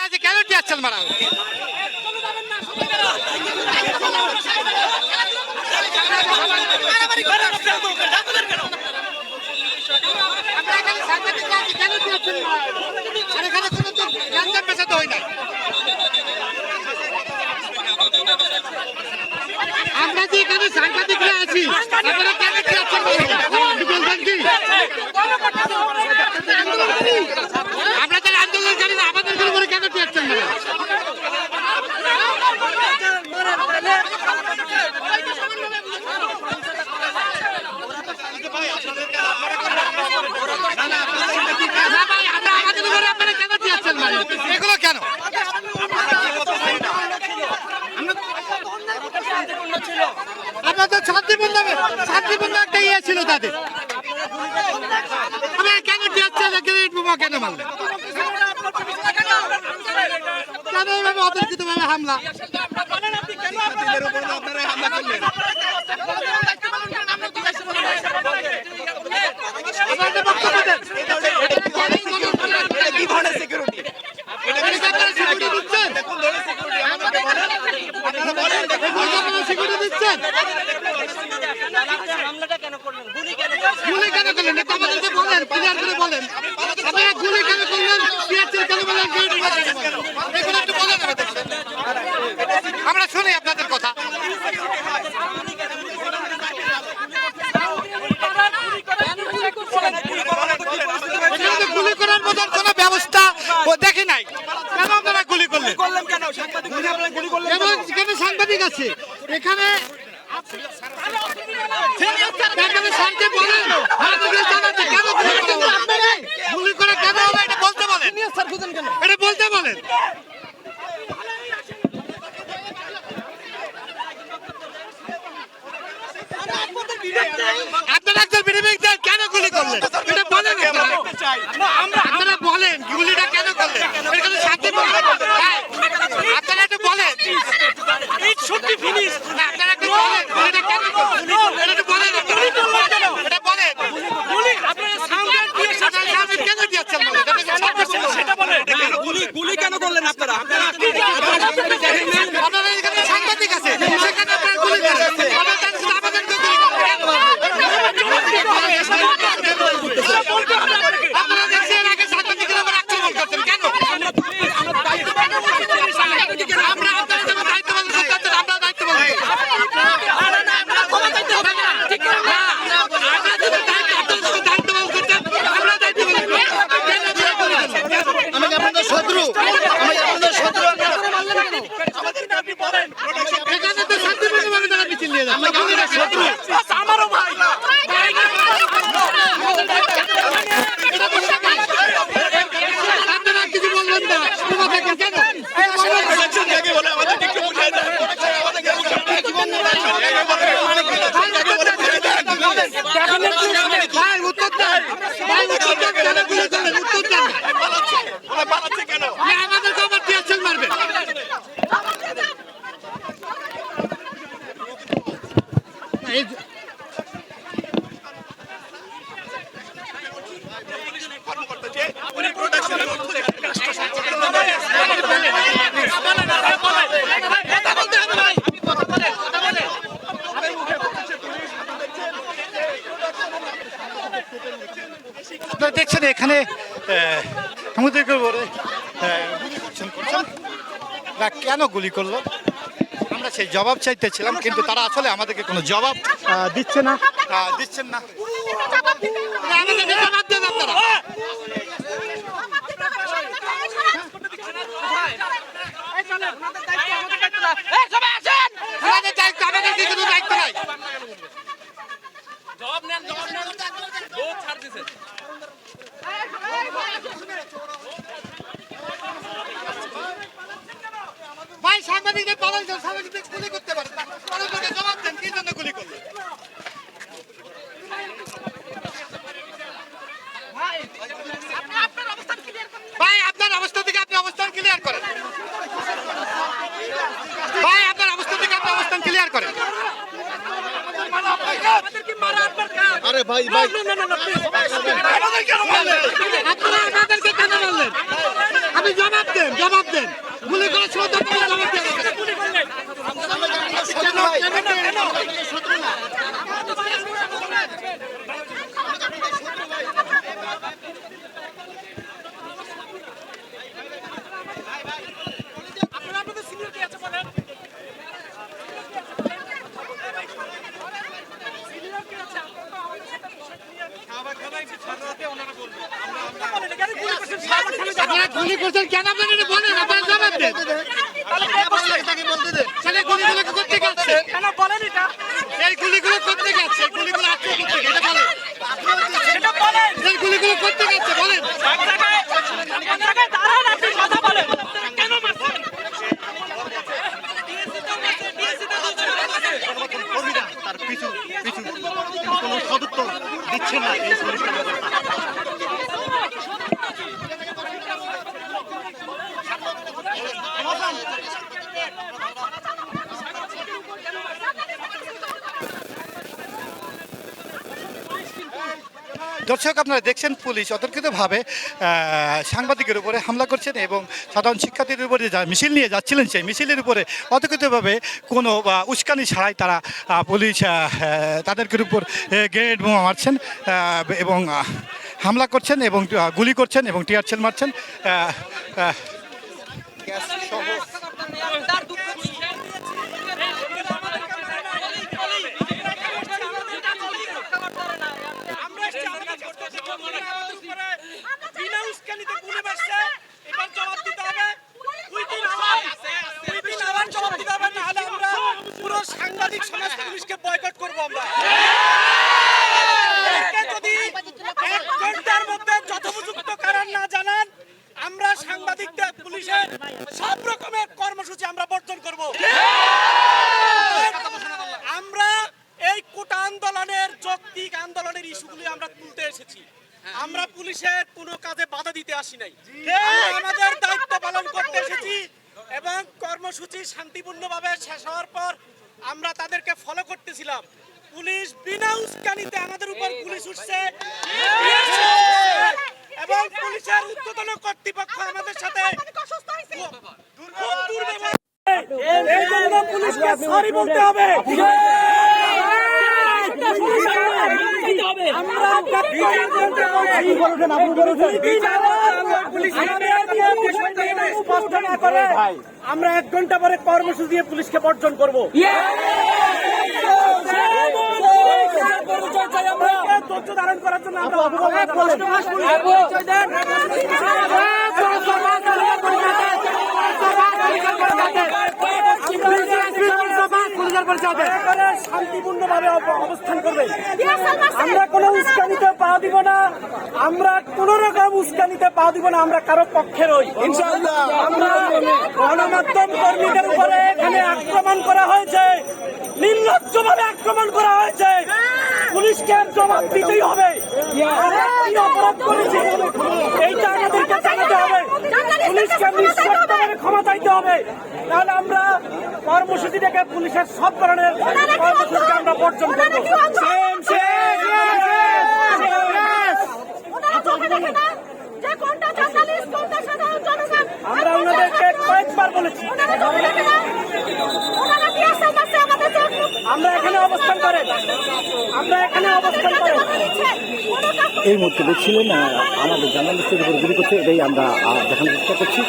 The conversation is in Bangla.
কেন টিয়াচ্ছেন মারা আমরা যে এখানে সাংবাদিকরা আছি আপনারা কেন টিয়াচ্ছেন মারা? একটু বলবেন কি আমরা যারা আন্দোলনকারী আমাদের উপরে কেন টিয়াচ্ছেন মারা? না ভাই, আমরা আমাদের উপরে আপনারা কেন টিয়াচ্ছেন মারা? এগুলো কেন আপনাদের শান্তিপূর্ণ শান্তিপূর্ণ একটা ইয়ে ছিল তাদের। আপনারা কেন বোমা কেন মারলেন কেন এভাবে অতর্কিত ভাবে হামলা আপনাদের বক্তব্য দেন। কি ধরনের সিকিউরিটি এটা কি আপনারা security দিচ্ছেন? এটা কি আপনারা security দিচ্ছেন? কেন করলেন আমাদেরকে বলেন ক্লিয়ার করে বলেন। আপনারা গুলি কেন করলেন? পিয়াচ্ছেন কেন বলেন কেন বলেন? এগুলো একটু বলেন আমরা শুনি আপনাদের কথা। গুলি করার মতন কোনো ব্যবস্থা দেখি নাই। কেন আপনারা গুলি করলেন? কেন? সাংবাদিক আছে? এখানে কেন গুলি করলেন? গুলি করে কেন হবে এটা বলতে বলেন স্যার খুঁজেন কেন এটা বলতে বলেন আপনারা একজন বিনিময় দেন কেন গুলি করলেন এটা বলেন আপনারা। আপনারা বলেন গুলিটা কেন করলেন এখানে শান্তি বলেন হ্যাঁ, আপনারা একটু বলেন সত্যি ফিনিশ না, আপনারা একটু বলেন গুলিটা কেন করলেন এটা একটু বলেন আপনারা। এটা বলেন গুলি আপনারা সাউন্ড দিয়ে আপনারা সামনে কেন দিয়েছেন বলেন এটা কি সামনে বলেন? সেটা বলেন গুলি গুলি কেন করলেন আপনারা আপনারা আপনারা এখানে সাংবাদিক আছে সেখানে আপনারা গুলি করেন আপনারা তার সাথে আমাদেরকে গুলি করেন আপনারা দেখছি এর আগে সাংবাদিকের উপর আক্রমণ করতেন কেন আমরা আপনাদের জন্য দায়িত্ব পালন করতে চাচ্ছেন, আমরা দায়িত্ব পালন করব। আমরা যদি দায়িত্ব- আপনাদের জন্য দায়িত্ব পালন করতেন, আমরা দায়িত্ব পালন করব। কেন আপনারা গুলি করলেন? আমি কি আপনাদের শত্রু আমি কি আপনাদের শত্রু এখানে তো শান্তিপূর্ণভাবে তারা মিছিল নিয়ে যাচ্ছে। গুলিটা শত্রু। আমারও ভাই আপনারা কিছু বলবেন না ক্ষমা থাকেন কেন কিছু বলবেন না? ভাই উত্তর দেন ভাই উত্তর দেন কেন গুলি করলেন উত্তর দেন না আমাদেরকে আবার টিয়ারশেল মারবেন না, এই যে- আপনারা দেখছেন এখানে আমাদেরকে বলে গুলি করছেন করছেন না কেন গুলি করল আমরা সেই জবাব চাইতেছিলাম কিন্তু তারা আসলে আমাদেরকে কোনো জবাব দিচ্ছে না দিচ্ছেন না না, আমাদেরকে জবাব দেন আপনারা আমাদের দায়িত্ব আমাদের কি কোনো দায়িত্ব নাই ভাই সাংবাদিকদের পালন করে সাংবাদিকদের গুলি করতে পারে। তাদেরকে জবাব দেন কি জন্য গুলি করল? ভাই আপনার অবস্থা থেকে আপনি অবস্থান ক্লিয়ার করেন। ভাই আপনার অবস্থা থেকে আপনি অবস্থান ক্লিয়ার করেন। আরে ভাই ভাই। আপনারা আমাদেরকে কেন বললেন আপনি জবাব দেন জবাব দেন। গুলি করার সময় তো আপনাকে জবাব দেন শত্রু ভাই শত্রু না আপনারা আপনাদের সিনিয়র কে আছে বলেন সিনিয়র কে আছে আপনারা তো আমাদের সাথে খাবার খাবার একটু ছাড়াতে ওনারা বলবেন আমরা বলেন এখানে গুলি করছেন আপনারা গুলি করছেন কেন? আপনারা বলেন, আপনারা দে। তাহলে গুলিগুলো করতে গেছে কেন বলেন এটা এই গুলিগুলো করতে গেছে গুলিগুলো আটকে করতে এটা বলেন। এটা বলেন। এই গুলিগুলো করতে গেছে বলেন। এক জায়গায় এক জায়গায় দাঁড়ান আপনি কথা বলেন। কেন মারছেন তার পিছু পিছু কোনো সদুত্তর দিচ্ছে না এই পুলিশ দর্শক আপনারা দেখছেন পুলিশ অতর্কিতভাবে সাংবাদিকের উপরে হামলা করছেন এবং সাধারণ শিক্ষার্থীদের উপরে যা মিছিল নিয়ে যাচ্ছিলেন সেই মিছিলের উপরে অতর্কিতভাবে কোনো উস্কানি ছাড়াই তারা পুলিশ তাদেরকে উপর গ্রেনেড বোমা মারছেন এবং হামলা করছেন এবং গুলি করছেন এবং টিয়ার সেল মারছেন আহ, সাংবাদিক সমাজ পুলিশকে বয়কট করব আমরা। যদি এক ঘণ্টার মধ্যে যথোপযুক্ত কারণ না জানান আমরা সাংবাদিকদের পুলিশের সব রকমের কর্মসূচি আমরা বর্জন করব। আমরা এই কোটা আন্দোলনের যৌক্তিক আন্দোলনের ইস্যুগুলি আমরা তুলতে এসেছি। আমরা পুলিশের কোনো কাজে বাধা দিতে আসি নাই। আমাদের দায়িত্ব পালন করতে এসেছি এবং কর্মসূচি শান্তিপূর্ণভাবে শেষ হওয়ার পর আমরা তাদেরকে ফলো করতেছিলাম। পুলিশ বিনা উস্কানিতে আমাদের উপর পুলিশ উঠছে এবং পুলিশের উদ্বোধন কর্তৃপক্ষ আমাদের সাথে খুব দুর্ব্যবহার এই জন্য পুলিশকে সরি বলতে হবে। আমরা আমরা এক ঘণ্টা পরে কর্মসূচি দিয়ে পুলিশকে বর্জন করব। ধারণ করার জন্য আমরা শান্তিপূর্ণ ভাবে অবস্থান করবে আমরা কোনো উস্কানিতে পা দিব না। আমরা কোন রকম উস্কানিতে পা দিব না আমরা কারও পক্ষে রই আমরা গণমাধ্যম কর্মীদের উপরে এখানে আক্রমণ করা হয়েছে নির্লজ্জ ভাবে আক্রমণ করা হয়েছে পুলিশকে জবাব দিতেই হবে আমরা কি অপরাধ করেছি এইটা আমাদেরকে জানাতে হবে পুলিশকে নিঃশর্তভাবে ক্ষমা চাইতে হবে তাহলে আমরা কর্মসূচি থেকে পুলিশের সব ধরনের কর্মসূচিকে আমরা বর্জন করব অবস্থান করেন। এই মুহূর্তে দেখছিলেন আমাদের জার্নালিস্টের উপর গুলি করছে, এটাই আমরা দেখানোর চেষ্টা করছি।